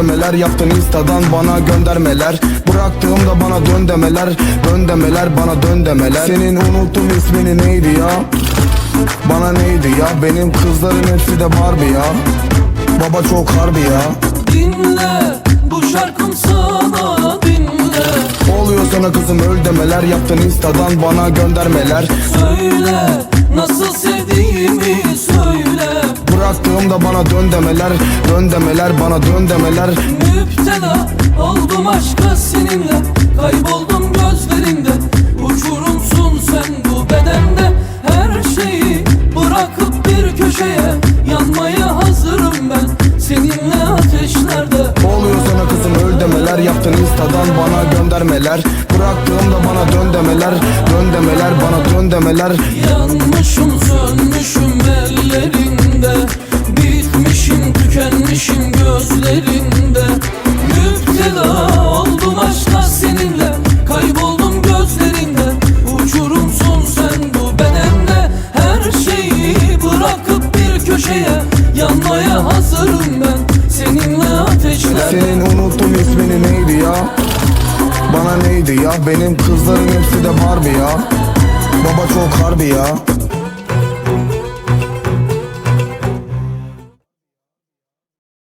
demeler. Yaptın instadan bana göndermeler. Bıraktığımda bana dön demeler. Dön demeler bana dön demeler. Senin unuttum ismini neydi ya? Bana neydi ya? Benim kızların hepsi de Barbie ya. Baba çok harbi ya. Dinle bu şarkım sana dinle. Oluyor sana kızım öl demeler. Yaptın instadan bana göndermeler. Söyle nasıl sevdiğimi söyle Bıraktığımda bana dön demeler Dön demeler bana dön demeler. Müptela oldum aşka seninle Kayboldum gözlerinde Uçurumsun sen bu bedende Her şeyi bırakıp bir köşeye Yanmaya hazırım ben. Seninle ateşlerde Oluyor sana kızım öl demeler Yaptın instadan bana göndermeler. Bıraktığımda bana dön demeler Dön demeler bana dön demeler. Yanmışım tükenmişim gözlerinde. Müptela oldum aşka seninle. Kayboldum gözlerinde. Uçurumsun sen bu bedende Her şeyi bırakıp bir köşeye Yanmaya hazırım ben. Seninle ateşlerde Senin unuttum ismini neydi ya? Bana neydi ya? Benim kızların hepsi de Barbie ya. Baba çok harbi ya